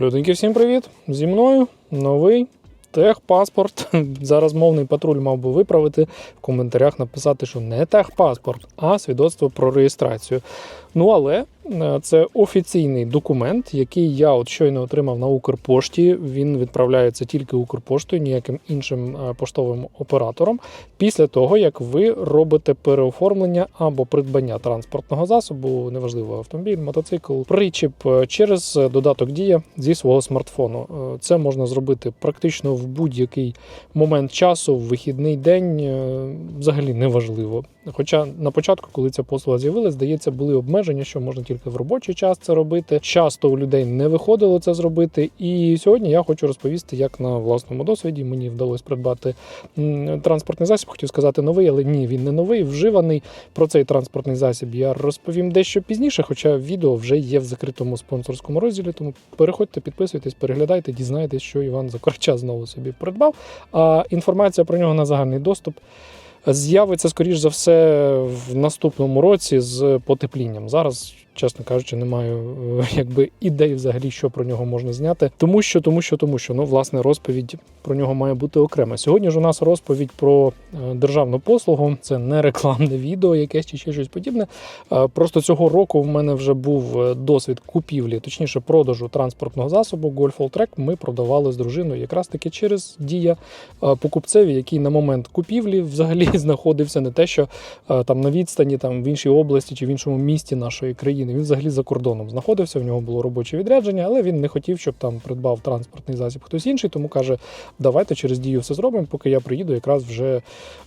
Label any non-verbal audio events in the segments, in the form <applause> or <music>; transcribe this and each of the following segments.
Люденьки, всім привіт! Зі мною новий техпаспорт. <laughs> Зараз мовний патруль мав би виправити в коментарях написати, що не техпаспорт, а свідоцтво про реєстрацію. Ну але це офіційний документ, який я от щойно отримав на Укрпошті. Він відправляється тільки Укрпоштою, ніяким іншим е, поштовим оператором. Після того, як ви робите переоформлення або придбання транспортного засобу, неважливо автомобіль, мотоцикл, причіп е, через додаток Дія зі свого смартфону. Е, Це можна зробити практично в будь-який момент часу, в вихідний день, е, взагалі неважливо. Хоча на початку, коли ця послуга з'явилася, здається, були обмеження, що можна тільки в робочий час це робити. Часто у людей не виходило це зробити. І сьогодні я хочу розповісти, як на власному досвіді мені вдалося придбати транспортний засіб. Хотів сказати новий, але ні, він не новий, вживаний. Про цей транспортний засіб я розповім дещо пізніше, хоча відео вже є в закритому спонсорському розділі. Тому переходьте, підписуйтесь, переглядайте, дізнаєтесь, що Іван Закорча знову собі придбав. А інформація про нього на загальний доступ з'явиться, скоріш за все, в наступному році з потеплінням. Зараз, чесно кажучи, не маю е, якби ідей взагалі, що про нього можна зняти. Тому що, тому що, тому що ну, власне, розповідь про нього має бути окрема. Сьогодні ж у нас розповідь про е, державну послугу. Це не рекламне відео, якесь чи ще щось подібне. Е, Просто цього року в мене вже був досвід купівлі, точніше, продажу транспортного засобу Golf Track Ми продавали з дружиною якраз таки через дія покупцеві, який на момент купівлі взагалі <laughs> знаходився не те, що там на відстані, там в іншій області чи в іншому місті нашої країни. Він взагалі за кордоном знаходився. В нього було робоче відрядження, але він не хотів, щоб там придбав транспортний засіб хтось інший. Тому каже: давайте через дію все зробимо. Поки я приїду, якраз вже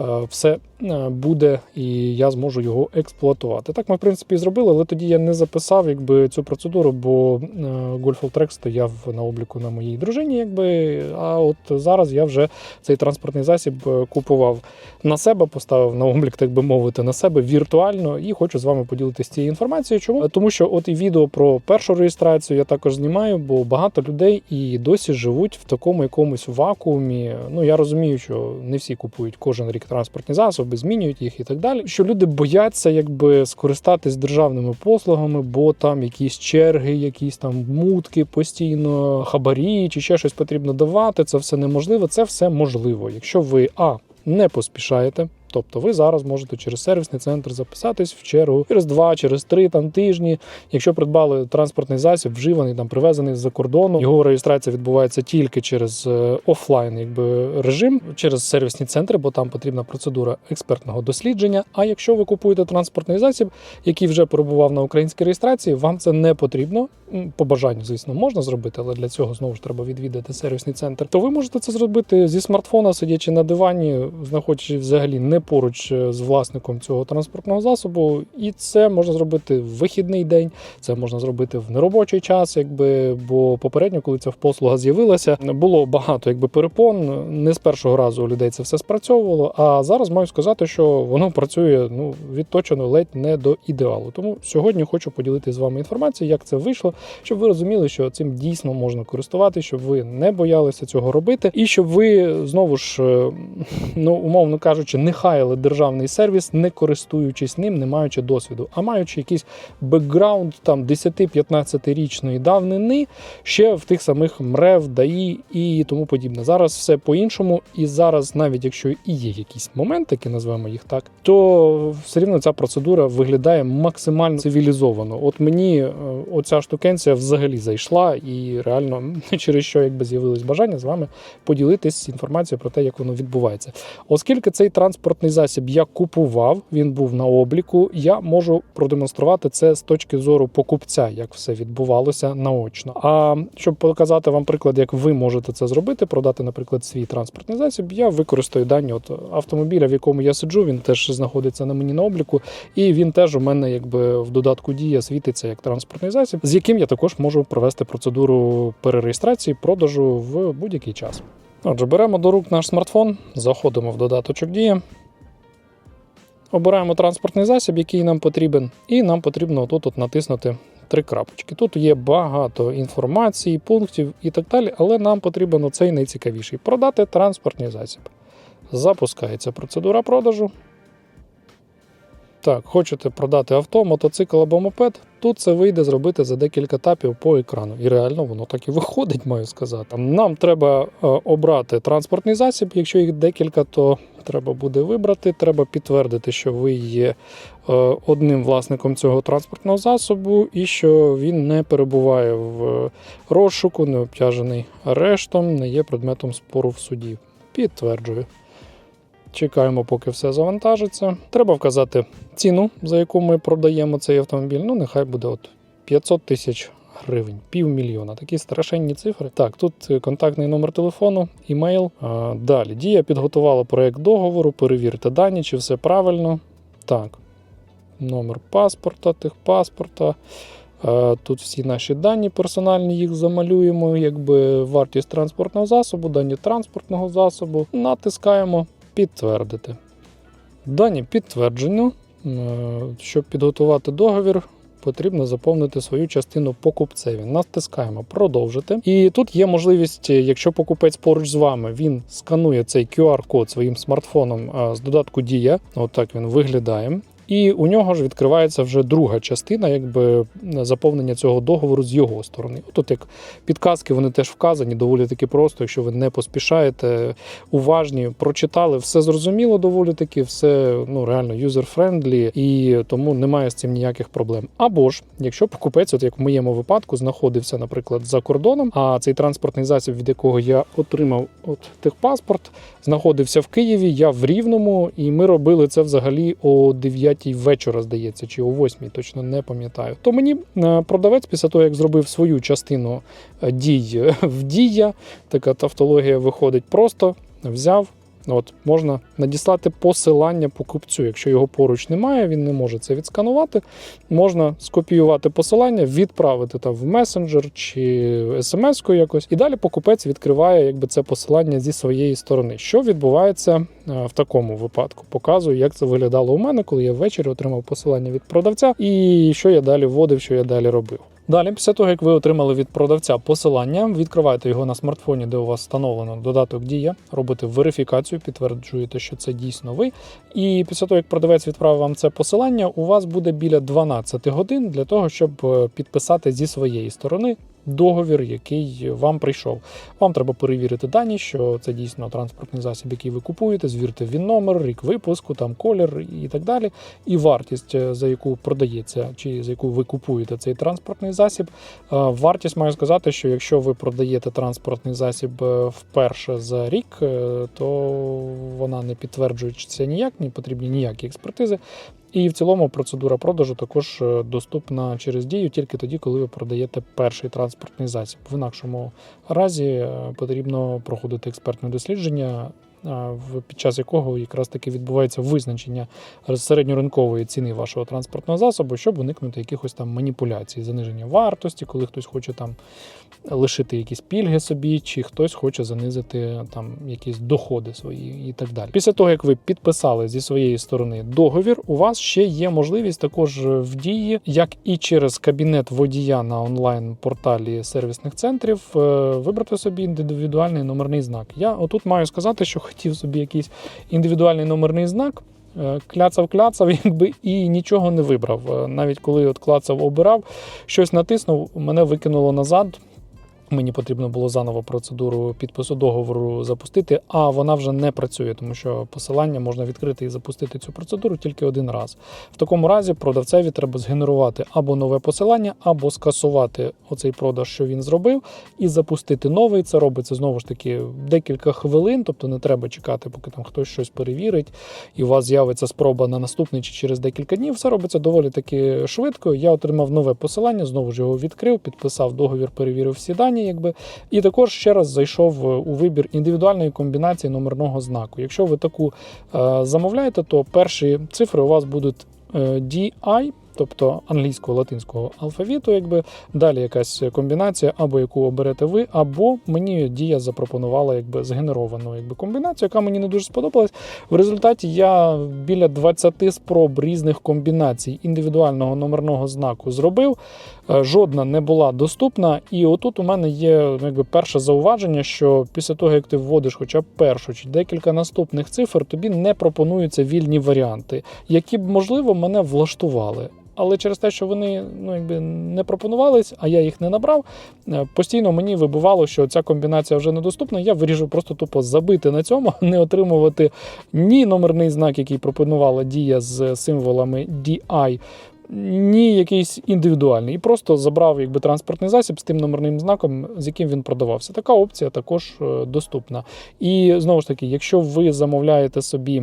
е, все е, буде і я зможу його експлуатувати. Так ми в принципі і зробили, але тоді я не записав якби цю процедуру, бо е, Golf All Track стояв на обліку на моїй дружині. Якби а от зараз я вже цей транспортний засіб купував на себе, поставив на облік, так би мовити, на себе віртуально, і хочу з вами поділитися цією інформацією. Чому? Тому що от і відео про першу реєстрацію я також знімаю, бо багато людей і досі живуть в такому якомусь вакуумі. Ну я розумію, що не всі купують кожен рік транспортні засоби, змінюють їх і так далі. Що люди бояться якби скористатись державними послугами, бо там якісь черги, якісь там мутки постійно, хабарі чи ще щось потрібно давати. Це все неможливо. Це все можливо, якщо ви а не поспішаєте. Тобто ви зараз можете через сервісний центр записатись в чергу через два, через три там тижні. Якщо придбали транспортний засіб, вживаний там привезений з-за кордону, його реєстрація відбувається тільки через е, офлайн, якби режим, через сервісні центри, бо там потрібна процедура експертного дослідження. А якщо ви купуєте транспортний засіб, який вже перебував на українській реєстрації, вам це не потрібно. По бажанню, звісно, можна зробити, але для цього знову ж треба відвідати сервісний центр. То ви можете це зробити зі смартфона, сидячи на дивані, знаходячись взагалі не поруч е, з власником цього транспортного засобу. І це можна зробити в вихідний день, це можна зробити в неробочий час, якби бо попередньо, коли ця послуга з'явилася, було багато якби перепон. Не з першого разу у людей це все спрацьовувало. А зараз маю сказати, що воно працює ну відточено ледь не до ідеалу. Тому сьогодні хочу поділитися з вами інформацією, як це вийшло, щоб ви розуміли, що цим дійсно можна користуватися, щоб ви не боялися цього робити, і щоб ви знову ж, е, ну умовно кажучи, не хаяли державний сервіс, не користуючись ним, не маючи досвіду, а маючи якийсь бекграунд там 10-15 річної давнини, ще в тих самих МРЕВ, ДАІ і тому подібне. Зараз все по-іншому, і зараз, навіть якщо і є якісь моментики, назвемо їх так, то все рівно ця процедура виглядає максимально цивілізовано. От мені е, оця штукенція взагалі зайшла, і реально <laughs> через що якби з'явилось бажання з вами поділитись інформацією про те, як воно відбувається. Оскільки цей транспортний засіб я купував, він був на обліку, я можу продемонструвати це з точки зору покупця, як все відбувалося наочно. А щоб показати вам приклад, як ви можете це зробити, продати, наприклад, свій транспортний засіб, я використаю дані от автомобіля, в якому я сиджу. Він теж знаходиться на мені на обліку, і він теж у мене якби в додатку дія світиться як транспортний засіб, з яким я також можу провести процедуру перереєстрації, продажу в будь-який час. Отже, беремо до рук наш смартфон, заходимо в додаточок Дія. Обираємо транспортний засіб, який нам потрібен, і нам потрібно тут от натиснути три крапочки. Тут є багато інформації, пунктів і так далі, але нам потрібен оцей найцікавіший продати транспортний засіб. Запускається процедура продажу. Так, хочете продати авто, мотоцикл або мопед, Тут це вийде зробити за декілька тапів по екрану. І реально воно так і виходить, маю сказати. Нам треба е, обрати транспортний засіб. Якщо їх декілька, то треба буде вибрати. Треба підтвердити, що ви є е, одним власником цього транспортного засобу, і що він не перебуває в розшуку, не обтяжений арештом, не є предметом спору в суді. Підтверджую. Чекаємо, поки все завантажиться. Треба вказати ціну, за яку ми продаємо цей автомобіль. Ну, нехай буде от 500 тисяч гривень, півмільйона. Такі страшенні цифри. Так, тут е, контактний номер телефону, імейл. Далі. Дія підготувала проєкт договору, перевірте дані, чи все правильно. Так. Номер паспорта, техпаспорта. Тут всі наші дані персональні їх замалюємо, якби вартість транспортного засобу, дані транспортного засобу. Натискаємо підтвердити. Дані підтверджено. Е, Щоб підготувати договір, потрібно заповнити свою частину покупцеві. Натискаємо продовжити. І тут є можливість, е, якщо покупець поруч з вами, він сканує цей QR-код своїм смартфоном е, з додатку Дія. Отак він виглядає. І у нього ж відкривається вже друга частина, якби заповнення цього договору з його сторони. Тут як підказки вони теж вказані, доволі таки просто, якщо ви не поспішаєте, уважні, прочитали, все зрозуміло, доволі таки, все ну реально юзер-френдлі, і тому немає з цим ніяких проблем. Або ж, якщо покупець, от як в моєму випадку, знаходився, наприклад, за кордоном, а цей транспортний засіб, від якого я отримав от техпаспорт, знаходився в Києві, я в Рівному, і ми робили це взагалі о 9 вечора, здається, чи о 8, точно не пам'ятаю. То мені е, продавець, після того, як зробив свою частину е, дій в дія, така тавтологія виходить, просто взяв. От можна надіслати посилання покупцю. Якщо його поруч немає, він не може це відсканувати. Можна скопіювати посилання, відправити там в месенджер чи смс-ку якось. І далі покупець відкриває якби це посилання зі своєї сторони. Що відбувається е, в такому випадку? Показую, як це виглядало у мене, коли я ввечері отримав посилання від продавця, і що я далі вводив, що я далі робив. Далі, після того, як ви отримали від продавця посилання, відкриваєте його на смартфоні, де у вас встановлено додаток Дія, робите верифікацію, підтверджуєте, що це дійсно ви. І після того, як продавець відправив вам це посилання, у вас буде біля 12 годин для того, щоб е, підписати зі своєї сторони договір, який вам прийшов. Вам треба перевірити дані, що це дійсно транспортний засіб, який ви купуєте, звірте він номер, рік випуску, там колір і так далі. І вартість, е, за яку продається, чи за яку ви купуєте цей транспортний засіб. Е, Вартість маю сказати, що якщо ви продаєте транспортний засіб е, вперше за рік, то вона не підтверджується ніяк, не потрібні ніякі експертизи. І в цілому процедура продажу також е, доступна через дію тільки тоді, коли ви продаєте перший транспортний засіб. В інакшому разі е, потрібно проходити експертне дослідження, під час якого якраз таки відбувається визначення середньоринкової ціни вашого транспортного засобу, щоб уникнути якихось там маніпуляцій, заниження вартості, коли хтось хоче там лишити якісь пільги собі, чи хтось хоче занизити там якісь доходи свої і так далі. Після того, як ви підписали зі своєї сторони договір, у вас ще є можливість також в дії, як і через кабінет водія на онлайн-порталі сервісних центрів, е, вибрати собі індивідуальний номерний знак. Я отут маю сказати, що хотів собі якийсь індивідуальний номерний знак. Е, Кляцав, кляцав, <laughs> якби і нічого не вибрав. Е, Навіть коли от клацав, обирав, щось натиснув, мене викинуло назад. Мені потрібно було заново процедуру підпису договору запустити, а вона вже не працює, тому що посилання можна відкрити і запустити цю процедуру тільки один раз. В такому разі продавцеві треба згенерувати або нове посилання, або скасувати оцей продаж, що він зробив, і запустити новий. Це робиться знову ж таки декілька хвилин, тобто не треба чекати, поки там хтось щось перевірить, і у вас з'явиться спроба на наступний чи через декілька днів. Все робиться доволі таки швидко. Я отримав нове посилання, знову ж його відкрив, підписав договір, перевірив всі дані, якби і також ще раз зайшов е, у вибір індивідуальної комбінації номерного знаку. Якщо ви таку е, замовляєте, то перші цифри у вас будуть е, DI, тобто англійського латинського алфавіту, якби далі якась комбінація, або яку оберете ви, або мені дія запропонувала якби згенеровану якби комбінацію, яка мені не дуже сподобалась. В результаті я біля 20 спроб різних комбінацій індивідуального номерного знаку зробив. Е, Жодна не була доступна, і отут у мене є ну, якби перше зауваження, що після того, як ти вводиш хоча б першу чи декілька наступних цифр, тобі не пропонуються вільні варіанти, які б можливо мене влаштували. Але через те, що вони ну, якби не пропонувались, а я їх не набрав, е, постійно мені вибувало, що ця комбінація вже недоступна. Я вирішив просто тупо забити на цьому, <laughs> не отримувати ні номерний знак, який пропонувала дія з символами DI, ні якийсь індивідуальний. І просто забрав якби, транспортний засіб з тим номерним знаком, з яким він продавався. Така опція також е, доступна. І знову ж таки, якщо ви замовляєте собі.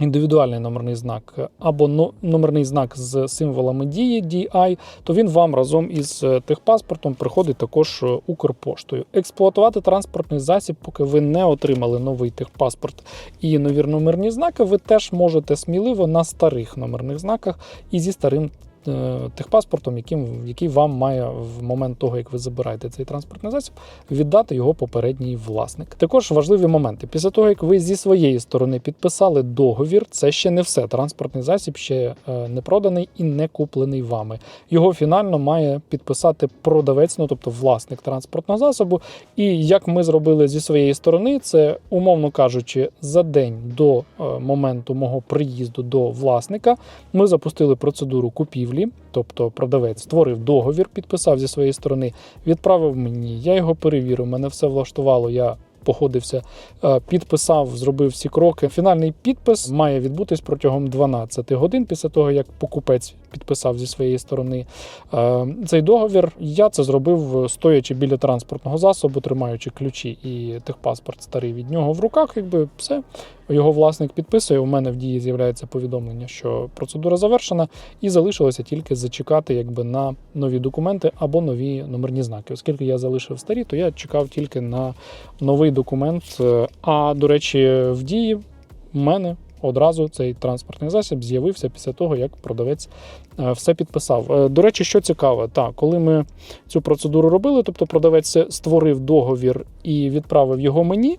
Індивідуальний номерний знак або номерний знак з символами дії DI, то він вам разом із е, техпаспортом приходить також е, Укрпоштою. Експлуатувати транспортний засіб, поки ви не отримали новий техпаспорт і нові номерні знаки, ви теж можете сміливо на старих номерних знаках і зі старим. Е, Техпаспортом, яким, який вам має в момент того, як ви забираєте цей транспортний засіб, віддати його попередній власник. Також важливі моменти. Після того, як ви зі своєї сторони підписали договір, це ще не все. Транспортний засіб ще е, не проданий і не куплений вами. Його фінально має підписати продавець, ну тобто власник транспортного засобу. І як ми зробили зі своєї сторони, це умовно кажучи, за день до е, моменту мого приїзду до власника ми запустили процедуру купівлі, тобто продавець створив договір, підписав зі своєї сторони, відправив мені. Я його перевірив, мене все влаштувало. Я погодився, е, підписав, зробив всі кроки. Фінальний підпис має відбутись протягом 12 годин після того, як покупець підписав зі своєї сторони е, цей договір. Я це зробив стоячи біля транспортного засобу, тримаючи ключі і техпаспорт старий від нього в руках. Якби все. Його власник підписує. У мене в дії з'являється повідомлення, що процедура завершена, і залишилося тільки зачекати якби на нові документи або нові номерні знаки. Оскільки я залишив старі, то я чекав тільки на новий документ. Е, А до речі, в дії в мене одразу цей транспортний засіб з'явився після того, як продавець е, все підписав. Е, До речі, що цікаво, так, коли ми цю процедуру робили, тобто продавець створив договір і відправив його мені.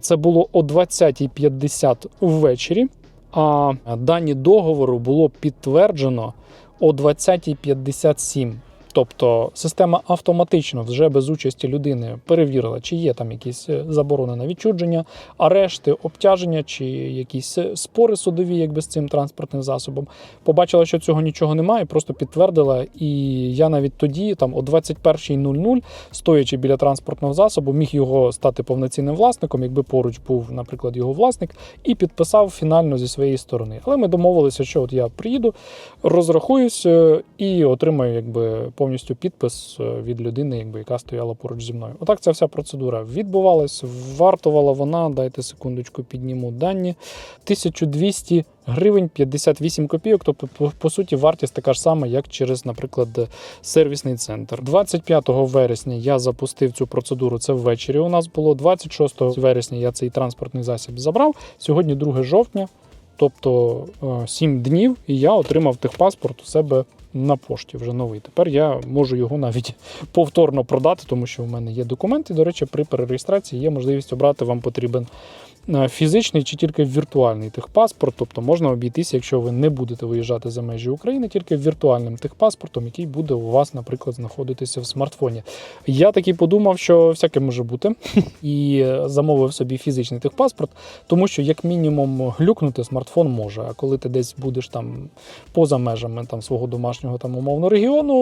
Це було о 20.50 ввечері. А дані договору було підтверджено о 20.57. Тобто система автоматично вже без участі людини перевірила, чи є там якісь е, заборони на відчудження, арешти, обтяження, чи якісь е, спори судові, якби з цим транспортним засобом. Побачила, що цього нічого немає, просто підтвердила. І я навіть тоді, там о 21.00, стоячи біля транспортного засобу, міг його стати повноцінним власником, якби поруч був, наприклад, його власник, і підписав фінально зі своєї сторони. Але ми домовилися, що от я приїду, розрахуюсь е, і отримаю якби повністю підпис е, від людини, якби яка стояла поруч зі мною. Отак ця вся процедура відбувалась. Вартувала вона, дайте секундочку, підніму дані. 1200 гривень 58 копійок. Тобто, по, по суті, вартість така ж сама, як через, наприклад, сервісний центр. 25 вересня я запустив цю процедуру. Це ввечері. У нас було 26 вересня. Я цей транспортний засіб забрав. Сьогодні 2 жовтня. Тобто 7 днів, і я отримав техпаспорт у себе на пошті вже новий. Тепер я можу його навіть <laughs> повторно продати, тому що в мене є документи. До речі, при перереєстрації є можливість обрати вам потрібен фізичний чи тільки віртуальний техпаспорт. Тобто можна обійтися, якщо ви не будете виїжджати за межі України, тільки віртуальним техпаспортом, який буде у вас, наприклад, знаходитися в смартфоні. Я таки подумав, що всяке може бути, <laughs> і е, замовив собі фізичний техпаспорт, тому що як мінімум глюкнути смартфон може. А коли ти десь будеш там поза межами там свого домашнього там умовно регіону,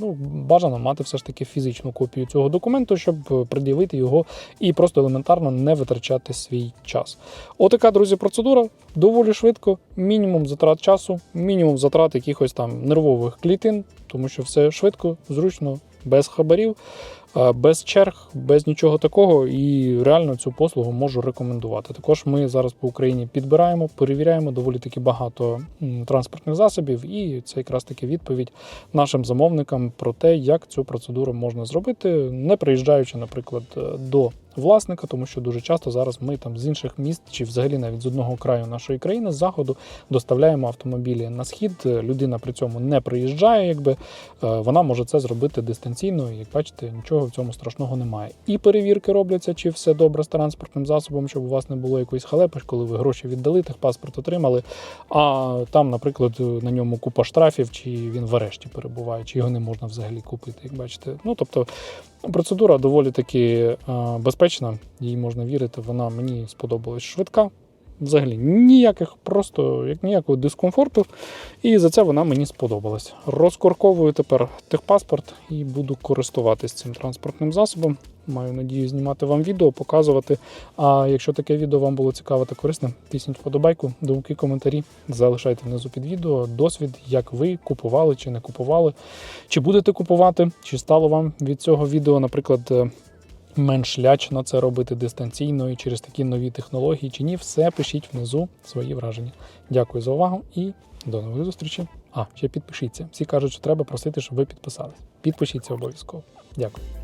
ну бажано мати все ж таки фізичну копію цього документу, щоб пред'явити його і просто елементарно не витрачати свій час. Отака, друзі, процедура доволі швидко, мінімум затрат часу, мінімум затрат якихось там нервових клітин, тому що все швидко, зручно, без хабарів. е, Без черг, без нічого такого, і реально цю послугу можу рекомендувати. Також ми зараз по Україні підбираємо, перевіряємо доволі таки багато транспортних засобів, і це якраз таки відповідь нашим замовникам про те, як цю процедуру можна зробити, не приїжджаючи, наприклад, е, до власника, тому що дуже часто зараз ми там з інших міст чи взагалі навіть з одного краю нашої країни з заходу доставляємо автомобілі на схід. Людина при цьому не приїжджає, якби е, вона може це зробити дистанційно. і, Як бачите, нічого в цьому страшного немає. І перевірки робляться, чи все добре з транспортним засобом, щоб у вас не було якоїсь халепи, коли ви гроші віддали, техпаспорт отримали. А там, наприклад, на ньому купа штрафів, чи він в арешті перебуває, чи його не можна взагалі купити, як бачите. Ну тобто процедура доволі таки е, безпечна, їй можна вірити. Вона мені сподобалась швидка. Взагалі ніяких, просто як ніякого дискомфорту. І за це вона мені сподобалась. Розкорковую тепер техпаспорт і буду користуватись цим транспортним засобом. Маю надію знімати вам відео, показувати. А якщо таке відео вам було цікаве та корисне, тисніть вподобайку, думки, коментарі, залишайте внизу під відео досвід, як ви купували чи не купували, чи будете купувати, чи стало вам від цього відео, наприклад, менш лячно це робити дистанційно і через такі нові технології, чи ні, все пишіть внизу свої враження. Дякую за увагу і до нових зустрічей. А, ще підпишіться. Всі кажуть, що треба просити, щоб ви підписались. Підпишіться обов'язково. Дякую.